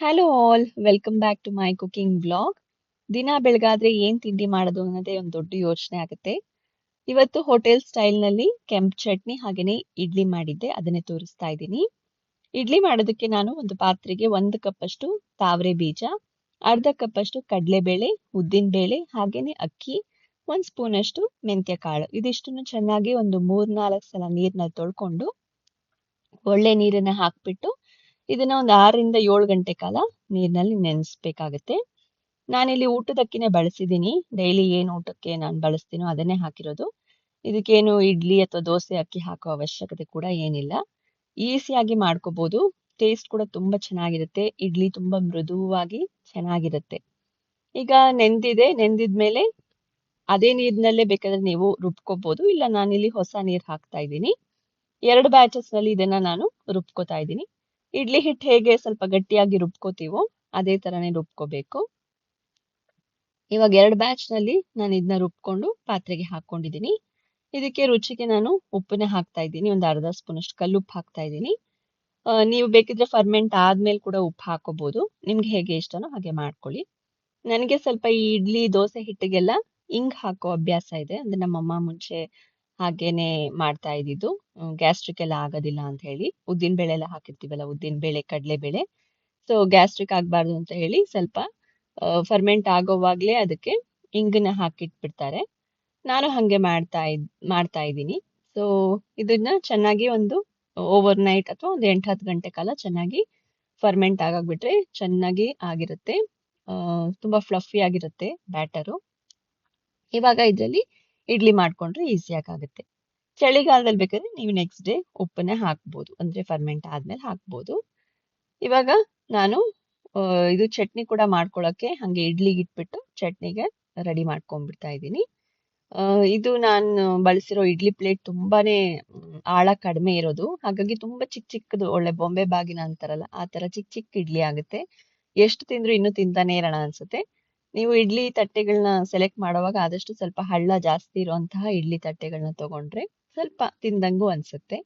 Hello all welcome back to my cooking blog ದಿನ ಬೆಳಗಾದ್ರೆ ಏನ್ ತಿಂಡಿ ಮಾಡೋದು ಅನ್ನೋದೇ ಒಂದು ದೊಡ್ಡ ಯೋಚನೆ ಆಗುತ್ತೆ. ಇವತ್ತು ಹೋಟೆಲ್ ಸ್ಟೈಲ್ನಲ್ಲಿ ಕೆಂಪು ಚಟ್ನಿ ಹಾಗೇನೆ ಇಡ್ಲಿ ಮಾಡಿದ್ದೆ, ಅದನ್ನೇ ತೋರಿಸ್ತಾ ಇದ್ದೀನಿ. ಇಡ್ಲಿ ಮಾಡೋದಕ್ಕೆ ನಾನು ಒಂದು ಪಾತ್ರೆಗೆ ಒಂದು ಕಪ್ ಅಷ್ಟು ತಾವರೆ ಬೀಜ, ಅರ್ಧ ಕಪ್ ಅಷ್ಟು ಕಡಲೆಬೇಳೆ, ಉದ್ದಿನ ಬೇಳೆ, ಹಾಗೇನೆ ಅಕ್ಕಿ, ಒಂದ್ ಸ್ಪೂನ್ ಅಷ್ಟು ಮೆಂತ್ಯ ಕಾಳು ಇದಿಷ್ಟನ್ನು ಚೆನ್ನಾಗಿ ಒಂದು ಮೂರ್ನಾಲ್ಕು ಸಲ ನೀರನ್ನ ತೊಳ್ಕೊಂಡು ಒಳ್ಳೆ ನೀರನ್ನ ಹಾಕ್ಬಿಟ್ಟು ಇದನ್ನ ಒಂದು ಆರರಿಂದ ಏಳು ಗಂಟೆ ಕಾಲ ನೀರಿನಲ್ಲಿ ನೆನೆಸ್ಬೇಕಾಗತ್ತೆ. ನಾನಿಲ್ಲಿ ಊಟದಕ್ಕಿನೇ ಬಳಸಿದ್ದೀನಿ ಡೈಲಿ ಏನು ಊಟಕ್ಕೆ ನಾನು ಬಳಸ್ತೀನೋ ಅದನ್ನೇ ಹಾಕಿರೋದು. ಇದಕ್ಕೇನು ಇಡ್ಲಿ ಅಥವಾ ದೋಸೆ, ಅಕ್ಕಿ ಹಾಕೋ ಅವಶ್ಯಕತೆ ಕೂಡ ಏನಿಲ್ಲ. ಈಸಿಯಾಗಿ ಮಾಡ್ಕೋಬಹುದು ಟೇಸ್ಟ್ ಕೂಡ ತುಂಬಾ ಚೆನ್ನಾಗಿರುತ್ತೆ. ಇಡ್ಲಿ ತುಂಬಾ ಮೃದುವಾಗಿ ಚೆನ್ನಾಗಿರುತ್ತೆ. ಈಗ ನೆಂದಿದೆ. ನೆಂದಿದ್ಮೇಲೆ ಅದೇ ನೀರಿನಲ್ಲೇ ಬೇಕಾದ್ರೆ ನೀವು ರುಬ್ಕೋಬಹುದು ಇಲ್ಲ ನಾನಿಲ್ಲಿ ಹೊಸ ನೀರು ಹಾಕ್ತಾ ಇದ್ದೀನಿ. ಎರಡು ಬ್ಯಾಚಸ್ನಲ್ಲಿ ಇದನ್ನ ನಾನು ರುಬ್ಕೋತಾ ಇದ್ದೀನಿ. ಇಡ್ಲಿ ಹಿಟ್ಟು ಹೇಗೆ ಸ್ವಲ್ಪ ಗಟ್ಟಿಯಾಗಿ ರುಬ್ಕೋತೀವೋ ಅದೇ ತರನೇ ರುಬ್ಕೋಬೇಕು. ಇವಾಗ ಎರಡು ಬ್ಯಾಚ್ನಲ್ಲಿ ನಾನು ಇದನ್ನ ರುಬ್ಕೊಂಡು ಪಾತ್ರೆಗೆ ಹಾಕೊಂಡಿದ್ದೀನಿ ಇದಕ್ಕೆ ರುಚಿಗೆ ನಾನು ಉಪ್ಪನ್ನ ಹಾಕ್ತಾ ಇದ್ದೀನಿ, ಒಂದು ಅರ್ಧ ಸ್ಪೂನ್ ಅಷ್ಟು ಕಲ್ಲುಪ್ಪು ಹಾಕ್ತಾ ಇದ್ದೀನಿ. ನೀವು ಬೇಕಿದ್ರೆ ಫರ್ಮೆಂಟ್ ಆದ್ಮೇಲೆ ಕೂಡ ಉಪ್ಪು ಹಾಕೋಬಹುದು ನಿಮ್ಗೆ ಹೇಗೆ ಇಷ್ಟನೋ ಹಾಗೆ ಮಾಡ್ಕೊಳ್ಳಿ. ನನಗೆ ಸ್ವಲ್ಪ ಈ ಇಡ್ಲಿ ದೋಸೆ ಹಿಟ್ಟಿಗೆಲ್ಲ ಇಂಗ್ ಹಾಕೋ ಅಭ್ಯಾಸ ಇದೆ. ಅಂದ್ರೆ ನಮ್ಮಮ್ಮ ಮುಂಚೆ ಹಾಗೇನೆ ಮಾಡ್ತಾ ಇದ್ದಿದ್ದು. ಗ್ಯಾಸ್ಟ್ರಿಕ್ ಎಲ್ಲ ಆಗೋದಿಲ್ಲ ಅಂತ ಹೇಳಿ. ಉದ್ದಿನ ಬೇಳೆ ಎಲ್ಲ ಹಾಕಿರ್ತೀವಲ್ಲ, ಉದ್ದಿನ ಬೇಳೆ, ಕಡಲೆ ಬೇಳೆ. ಸೊ ಗ್ಯಾಸ್ಟ್ರಿಕ್ ಆಗಬಾರ್ದು ಅಂತ ಹೇಳಿ ಸ್ವಲ್ಪ ಫರ್ಮೆಂಟ್ ಆಗೋವಾಗ್ಲೇ ಅದಕ್ಕೆ ಇಂಗನ್ನ ಹಾಕಿಟ್ಬಿಡ್ತಾರೆ. ನಾನು ಹಂಗೆ ಮಾಡ್ತಾ ಇದ್, ಮಾಡ್ತಾ ಇದ್ದೀನಿ. ಸೊ ಇದನ್ನ ಚೆನ್ನಾಗಿ ಒಂದು ಓವರ್ ನೈಟ್ ಅಥವಾ ಒಂದು ಎಂಟು ಹತ್ತು ಗಂಟೆ ಕಾಲ ಚೆನ್ನಾಗಿ ಫರ್ಮೆಂಟ್ ಆಗಾಗ್ಬಿಟ್ರೆ ಚೆನ್ನಾಗಿ ಆಗಿರುತ್ತೆ. ತುಂಬಾ ಫ್ಲಫಿ ಆಗಿರುತ್ತೆ ಬ್ಯಾಟರು ಇವಾಗ ಇದರಲ್ಲಿ ಇಡ್ಲಿ ಮಾಡ್ಕೊಂಡ್ರೆ ಈಸಿಯಾಗಿ ಆಗುತ್ತೆ ಚಳಿಗಾಲದಲ್ಲಿ ಬೇಕಾದ್ರೆ ನೀವು ನೆಕ್ಸ್ಟ್ ಡೇ ಉಪ್ಪನ್ನೇ ಹಾಕ್ಬೋದು. ಅಂದ್ರೆ ಫರ್ಮೆಂಟ್ ಆದ್ಮೇಲೆ ಹಾಕ್ಬೋದು. ಇವಾಗ ನಾನು ಇದು ಚಟ್ನಿ ಕೂಡ ಮಾಡ್ಕೊಳಕ್ಕೆ ಹಂಗೆ ಇಡ್ಲಿಗೆ ಇಟ್ಬಿಟ್ಟು ಚಟ್ನಿಗೆ ರೆಡಿ ಮಾಡ್ಕೊಂಡ್ಬಿಡ್ತಾ ಇದ್ದೀನಿ. ಇದು ನಾನು ಬಳಸಿರೋ ಇಡ್ಲಿ ಪ್ಲೇಟ್ ತುಂಬಾನೇ ಆಳ ಕಡಿಮೆ ಇರೋದು. ಹಾಗಾಗಿ ತುಂಬಾ ಚಿಕ್ಕ ಚಿಕ್ಕದು, ಒಳ್ಳೆ ಬೊಂಬೆ ಬಾಗಿನ ಅಂತಾರಲ್ಲ, ಆ ತರ ಚಿಕ್ಕ ಚಿಕ್ಕ ಇಡ್ಲಿ ಆಗುತ್ತೆ. ಎಷ್ಟು ತಿಂದ್ರು ಇನ್ನೂ ತಿಂತಾನೆ ಇರೋಣ ಅನ್ಸುತ್ತೆ. ನೀವು ಇಡ್ಲಿ ತಟ್ಟೆಗಳನ್ನ ಸೆಲೆಕ್ಟ್ ಮಾಡುವಾಗ ಆದಷ್ಟು ಸ್ವಲ್ಪ ಹಳ್ಳ ಜಾಸ್ತಿ ಇರುವಂತಹ ಇಡ್ಲಿ ತಟ್ಟೆಗಳನ್ನ ತಗೊಂಡ್ರೆ ಸ್ವಲ್ಪ ತಿಂದಂಗೂ ಅನ್ಸುತ್ತೆ.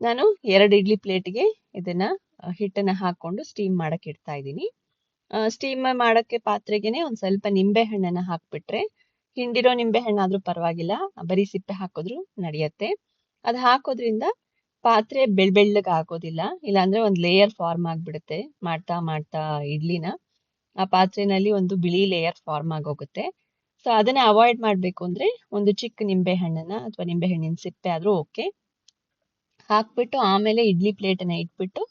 ನಾನು ಎರಡು ಇಡ್ಲಿ ಪ್ಲೇಟ್ಗೆ ಇದನ್ನ ಹಿಟ್ಟನ್ನ ಹಾಕೊಂಡು ಸ್ಟೀಮ್ ಮಾಡಕ್ ಇಡ್ತಾ ಇದ್ದೀನಿ. ಸ್ಟೀಮ್ ಮಾಡಕ್ಕೆ ಪಾತ್ರೆಗೆನೆ ಒಂದ್ ಸ್ವಲ್ಪ ನಿಂಬೆ ಹಣ್ಣನ್ನ ಹಾಕ್ಬಿಟ್ರೆ ಹಿಂಡಿರೋ ನಿಂಬೆ ಹಣ್ಣಾದ್ರೂ ಪರವಾಗಿಲ್ಲ, ಬರೀ ಸಿಪ್ಪೆ ಹಾಕೋದ್ರು ನಡೆಯತ್ತೆ. ಅದ್ ಹಾಕೋದ್ರಿಂದ ಪಾತ್ರೆ ಬೆಳ್ ಬೆಳ್ಳಗ್ ಆಗೋದಿಲ್ಲ ಇಲ್ಲಾಂದ್ರೆ ಒಂದ್ ಲೇಯರ್ ಫಾರ್ಮ್ ಆಗ್ಬಿಡುತ್ತೆ, ಮಾಡ್ತಾ ಮಾಡ್ತಾ ಇಡ್ಲಿನ. ಆ ಪಾತ್ರೆನಲ್ಲಿ ಒಂದು ಬಿಳಿ ಲೇಯರ್ ಫಾರ್ಮ್ ಆಗೋಗುತ್ತೆ. ಸೊ ಅದನ್ನ ಅವಾಯ್ಡ್ ಮಾಡ್ಬೇಕು ಅಂದ್ರೆ ಒಂದು ಚಿಕ್ಕ ನಿಂಬೆ ಹಣ್ಣನ್ನ ಅಥವಾ ನಿಂಬೆ ಹಣ್ಣಿನ ಸಿಪ್ಪೆ ಆದ್ರೂ ಓಕೆ ಹಾಕ್ಬಿಟ್ಟು ಆಮೇಲೆ ಇಡ್ಲಿ ಪ್ಲೇಟ್ ಅನ್ನ ಇಟ್ಬಿಟ್ಟು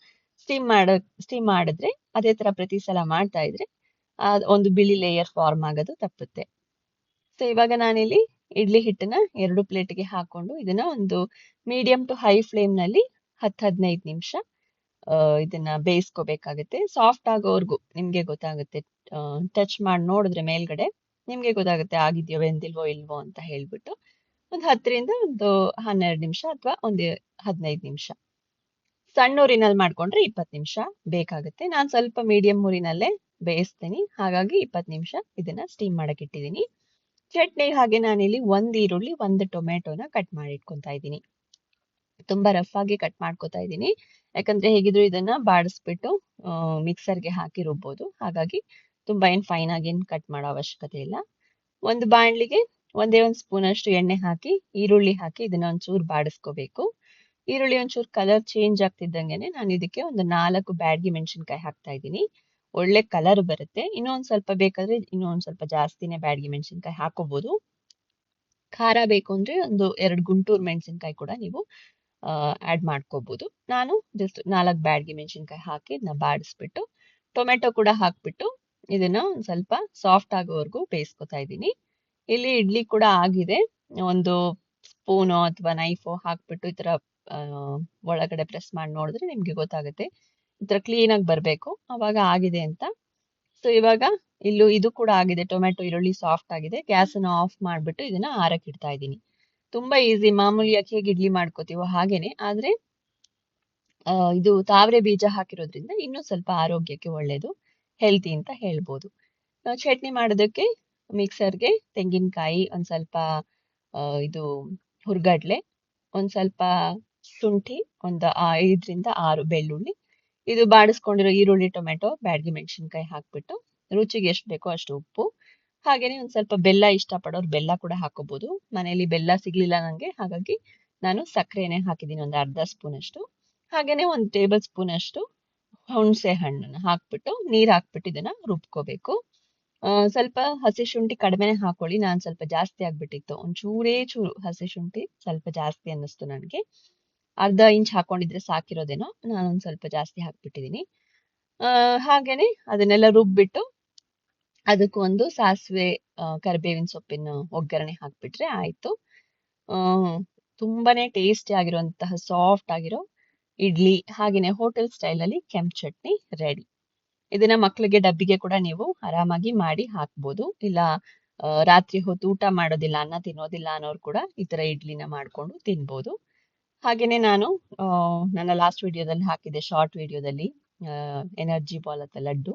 ಸ್ಟೀಮ್ ಮಾಡ ಸ್ಟೀಮ್ ಮಾಡಿದ್ರೆ ಅದೇ ತರ ಪ್ರತಿ ಸಲ ಮಾಡ್ತಾ ಇದ್ರೆ ಒಂದು ಬಿಳಿ ಲೇಯರ್ ಫಾರ್ಮ್ ಆಗೋದು ತಪ್ಪುತ್ತೆ. ಸೊ ಇವಾಗ ನಾನಿಲ್ಲಿ ಇಡ್ಲಿ ಹಿಟ್ಟನ್ನ ಎರಡು ಪ್ಲೇಟ್ಗೆ ಹಾಕೊಂಡು ಇದನ್ನ ಒಂದು ಮೀಡಿಯಂ ಟು ಹೈ ಫ್ಲೇಮ್ನಲ್ಲಿ ಹತ್ತು ಹದಿನೈದು ನಿಮಿಷ ಇದನ್ನ ಬೇಯಿಸ್ಕೋಬೇಕಾಗುತ್ತೆ. ಸಾಫ್ಟ್ ಆಗೋವರೆಗೂ ನಿಮ್ಗೆ ಗೊತ್ತಾಗುತ್ತೆ. ಟಚ್ ಮಾಡಿ ನೋಡಿದ್ರೆ ಮೇಲ್ಗಡೆ ನಿಮ್ಗೆ ಗೊತ್ತಾಗುತ್ತೆ ಆಗಿದೆಯೋ, ಬೆಂದಿಲ್ವೋ, ಇಲ್ವೋ ಅಂತ ಹೇಳ್ಬಿಟ್ಟು ಒಂದು ಹತ್ತರಿಂದ ಒಂದು ಹನ್ನೆರಡು ನಿಮಿಷ ಅಥವಾ ಒಂದು ಹದಿನೈದು ನಿಮಿಷ. ಸಣ್ಣ ಊರಿನಲ್ಲಿ ಮಾಡ್ಕೊಂಡ್ರೆ ಇಪ್ಪತ್ತು ನಿಮಿಷ ಬೇಕಾಗುತ್ತೆ. ನಾನು ಸ್ವಲ್ಪ ಮೀಡಿಯಂ ಊರಿನಲ್ಲೇ ಬೇಯಿಸ್ತೀನಿ. ಹಾಗಾಗಿ ಇಪ್ಪತ್ತು ನಿಮಿಷ ಇದನ್ನ ಸ್ಟೀಮ್ ಮಾಡಕ್ ಇಟ್ಟಿದ್ದೀನಿ. ಚಟ್ನಿ ಹಾಗೆ ನಾನಿಲ್ಲಿ ಒಂದ್ ಈರುಳ್ಳಿ, ಒಂದು ಟೊಮೆಟೊನ ಕಟ್ ಮಾಡಿ ಇಟ್ಕೊಂತಾ ಇದ್ದೀನಿ. ತುಂಬಾ ರಫ್ ಆಗಿ ಕಟ್ ಮಾಡ್ಕೋತಾ ಇದ್ದೀನಿ. ಯಾಕಂದ್ರೆ ಹೇಗಿದ್ರು ಇದನ್ನ ಬಾಡಿಸ್ಬಿಟ್ಟು ಮಿಕ್ಸರ್ಗೆ ಹಾಕಿ ರುಬ್ಬೋದು. ಹಾಗಾಗಿ ತುಂಬಾ ಏನ್ ಫೈನ್ ಆಗಿ ಏನ್ ಕಟ್ ಮಾಡೋ ಅವಶ್ಯಕತೆ ಇಲ್ಲ. ಒಂದು ಬಾಣ್ಲಿಗೆ ಒಂದೇ ಒಂದ್ ಸ್ಪೂನ್ ಅಷ್ಟು ಎಣ್ಣೆ ಹಾಕಿ, ಈರುಳ್ಳಿ ಹಾಕಿ ಇದನ್ನ ಒಂಚೂರು ಬಾಡಿಸ್ಕೋಬೇಕು. ಈರುಳ್ಳಿ ಒಂಚೂರು ಕಲರ್ ಚೇಂಜ್ ಆಗ್ತಿದ್ದಂಗೆನೆ ನಾನು ಇದಕ್ಕೆ ಒಂದು ನಾಲ್ಕು ಬ್ಯಾಡ್ಗಿ ಮೆಣಸಿನ್ಕಾಯಿ ಹಾಕ್ತಾ ಇದ್ದೀನಿ. ಒಳ್ಳೆ ಕಲರ್ ಬರುತ್ತೆ. ಇನ್ನೊಂದ್ ಸ್ವಲ್ಪ ಬೇಕಾದ್ರೆ ಇನ್ನೊಂದ್ ಸ್ವಲ್ಪ ಜಾಸ್ತಿನೇ ಬ್ಯಾಡ್ಗಿ ಮೆಣಸಿನ್ಕಾಯಿ ಹಾಕೋಬಹುದು ಖಾರ ಬೇಕು ಅಂದ್ರೆ ಒಂದು ಎರಡು ಗುಂಟೂರು ಮೆಣಸಿನ್ಕಾಯಿ ಕೂಡ ನೀವು ಆಡ್ ಮಾಡ್ಕೋಬಹುದು ನಾನು ಜಸ್ಟ್ ನಾಲ್ಕು ಬ್ಯಾಡ್ಗೆ ಮೆಣಸಿನ್ಕಾಯಿ ಹಾಕಿ ಇದನ್ನ ಬಾಡಿಸ್ಬಿಟ್ಟು, ಟೊಮೆಟೊ ಕೂಡ ಹಾಕ್ಬಿಟ್ಟು ಇದನ್ನ ಸ್ವಲ್ಪ ಸಾಫ್ಟ್ ಆಗೋವರೆಗೂ ಬೇಯಿಸ್ಕೊತಾ ಇದ್ದೀನಿ. ಇಲ್ಲಿ ಇಡ್ಲಿ ಕೂಡ ಆಗಿದೆ. ಒಂದು ಸ್ಪೂನು ಅಥವಾ ನೈಫೋ ಹಾಕ್ಬಿಟ್ಟು ಈ ತರ ಒಳಗಡೆ ಪ್ರೆಸ್ ಮಾಡಿ ನೋಡಿದ್ರೆ ನಿಮ್ಗೆ ಗೊತ್ತಾಗುತ್ತೆ. ಈ ತರ ಕ್ಲೀನ್ ಆಗಿ ಬರ್ಬೇಕು. ಅವಾಗ ಆಗಿದೆ ಅಂತ. ಸೊ ಇವಾಗ ಇಲ್ಲೂ ಇದು ಕೂಡ ಆಗಿದೆ. ಟೊಮೆಟೊ, ಈರುಳ್ಳಿ ಸಾಫ್ಟ್ ಆಗಿದೆ. ಗ್ಯಾಸ್ ಅನ್ನು ಆಫ್ ಮಾಡಿಬಿಟ್ಟು ಇದನ್ನ ಆರಕ್ಕೆ ಇಡ್ತಾ ಇದ್ದೀನಿ. ತುಂಬಾ ಈಸಿ ಮಾಮೂಲಿಯಾಗಿ ಹೇಗೆ ಇಡ್ಲಿ ಮಾಡ್ಕೋತೀವೋ ಹಾಗೇನೆ. ಆದ್ರೆ ಇದು ತಾವರೆ ಬೀಜ ಹಾಕಿರೋದ್ರಿಂದ ಇನ್ನೂ ಸ್ವಲ್ಪ ಆರೋಗ್ಯಕ್ಕೆ ಒಳ್ಳೇದು ಹೆಲ್ತಿ ಅಂತ ಹೇಳ್ಬೋದು. ಚಟ್ನಿ ಮಾಡೋದಕ್ಕೆ ಮಿಕ್ಸರ್ಗೆ ತೆಂಗಿನಕಾಯಿ, ಒಂದ್ ಸ್ವಲ್ಪ ಇದು ಹುರ್ಗಡ್ಲೆ, ಒಂದ್ ಸ್ವಲ್ಪ ಶುಂಠಿ, ಒಂದು ಐದರಿಂದ ಆರು ಬೆಳ್ಳುಳ್ಳಿ. ಇದು ಬಾಡಿಸ್ಕೊಂಡಿರೋ ಈರುಳ್ಳಿ ಟೊಮೆಟೊ ಬ್ಯಾಡಗಿ ಮೆಣಸಿನ್ಕಾಯಿ ಹಾಕ್ಬಿಟ್ಟು ರುಚಿಗೆ ಎಷ್ಟು ಬೇಕೋ ಅಷ್ಟು ಉಪ್ಪು ಹಾಗೇನೆ ಒಂದ್ ಸ್ವಲ್ಪ ಬೆಲ್ಲ ಇಷ್ಟಪಡೋರು ಬೆಲ್ಲ ಕೂಡ ಹಾಕೋಬಹುದು ಮನೆಯಲ್ಲಿ ಬೆಲ್ಲ ಸಿಗ್ಲಿಲ್ಲ ನಂಗೆ, ಹಾಗಾಗಿ ನಾನು ಸಕ್ಕರೆನೆ ಹಾಕಿದ್ದೀನಿ ಒಂದು ಅರ್ಧ ಸ್ಪೂನ್ ಅಷ್ಟು ಹಾಗೇನೆ ಒಂದು ಟೇಬಲ್ ಸ್ಪೂನ್ ಅಷ್ಟು ಹುಣಸೆ ಹಣ್ಣನ್ನ ಹಾಕ್ಬಿಟ್ಟು, ನೀರ್ ಹಾಕ್ಬಿಟ್ಟು ಇದನ್ನ ರುಬ್ಕೋಬೇಕು. ಸ್ವಲ್ಪ ಹಸಿ ಶುಂಠಿ ಕಡಿಮೆನೆ ಹಾಕೊಳ್ಳಿ, ನಾನ್ ಸ್ವಲ್ಪ ಜಾಸ್ತಿ ಆಗ್ಬಿಟ್ಟಿತ್ತು. ಒಂದ್ ಚೂರೇ ಚೂರು ಹಸಿ ಶುಂಠಿ ಸ್ವಲ್ಪ ಜಾಸ್ತಿ ಅನ್ನಿಸ್ತು ನನಗೆ ಅರ್ಧ ಇಂಚ್ ಹಾಕೊಂಡಿದ್ರೆ ಸಾಕಿರೋದೇನೋ, ನಾನೊಂದ್ ಸ್ವಲ್ಪ ಜಾಸ್ತಿ ಹಾಕ್ಬಿಟ್ಟಿದೀನಿ. ಆ, ಹಾಗೇನೆ ಅದನ್ನೆಲ್ಲ ರುಬ್ಬಿಟ್ಟು ಅದಕ್ಕೆ ಒಂದು ಸಾಸಿವೆ ಕರಿಬೇವಿನ ಸೊಪ್ಪಿನ ಒಗ್ಗರಣೆ ಹಾಕ್ಬಿಟ್ರೆ ಆಯ್ತು. ತುಂಬಾನೇ ಟೇಸ್ಟಿ ಆಗಿರುವಂತಹ, ಸಾಫ್ಟ್ ಆಗಿರೋ ಇಡ್ಲಿ, ಹಾಗೇನೆ ಹೋಟೆಲ್ ಸ್ಟೈಲ್ ಅಲ್ಲಿ ಕೆಂಪ್ ಚಟ್ನಿ ರೆಡಿ. ಇದನ್ನ ಮಕ್ಳಿಗೆ, ಡಬ್ಬಿಗೆ ಕೂಡ ನೀವು ಆರಾಮಾಗಿ ಮಾಡಿ ಹಾಕ್ಬೋದು. ಇಲ್ಲ ರಾತ್ರಿ ಹೊತ್ತು ಊಟ ಮಾಡೋದಿಲ್ಲ, ಅನ್ನ ತಿನ್ನೋದಿಲ್ಲ ಅನ್ನೋರು ಕೂಡ ಈ ತರ ಇಡ್ಲಿನ ಮಾಡ್ಕೊಂಡು ತಿನ್ಬೋದು. ಹಾಗೇನೆ ನಾನು ನನ್ನ ಲಾಸ್ಟ್ ವಿಡಿಯೋದಲ್ಲಿ ಹಾಕಿದ್ದೆ ಶಾರ್ಟ್ ವಿಡಿಯೋದಲ್ಲಿ ಎನರ್ಜಿ ಬಾಲ್ ಅಂತ ಲಡ್ಡು.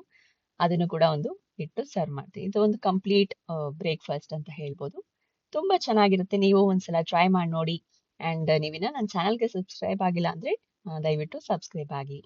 ಅದನ್ನು ಕೂಡ ಒಂದು ಇಟ್ಟು ಸರ್ವ್ ಮಾಡ್ತೀವಿ. ಇದು ಒಂದು ಕಂಪ್ಲೀಟ್ ಬ್ರೇಕ್ಫಾಸ್ಟ್ ಅಂತ ಹೇಳ್ಬೋದು. ತುಂಬಾ ಚೆನ್ನಾಗಿರುತ್ತೆ. ನೀವು ಒಂದ್ಸಲ ಟ್ರೈ ಮಾಡಿ ನೋಡಿ. ಅಂಡ್ ನೀವಿನ್ನ ನನ್ನ ಚಾನಲ್ಗೆ ಸಬ್ಸ್ಕ್ರೈಬ್ ಆಗಿಲ್ಲ ಅಂದ್ರೆ ದಯವಿಟ್ಟು ಸಬ್ಸ್ಕ್ರೈಬ್ ಆಗಿ.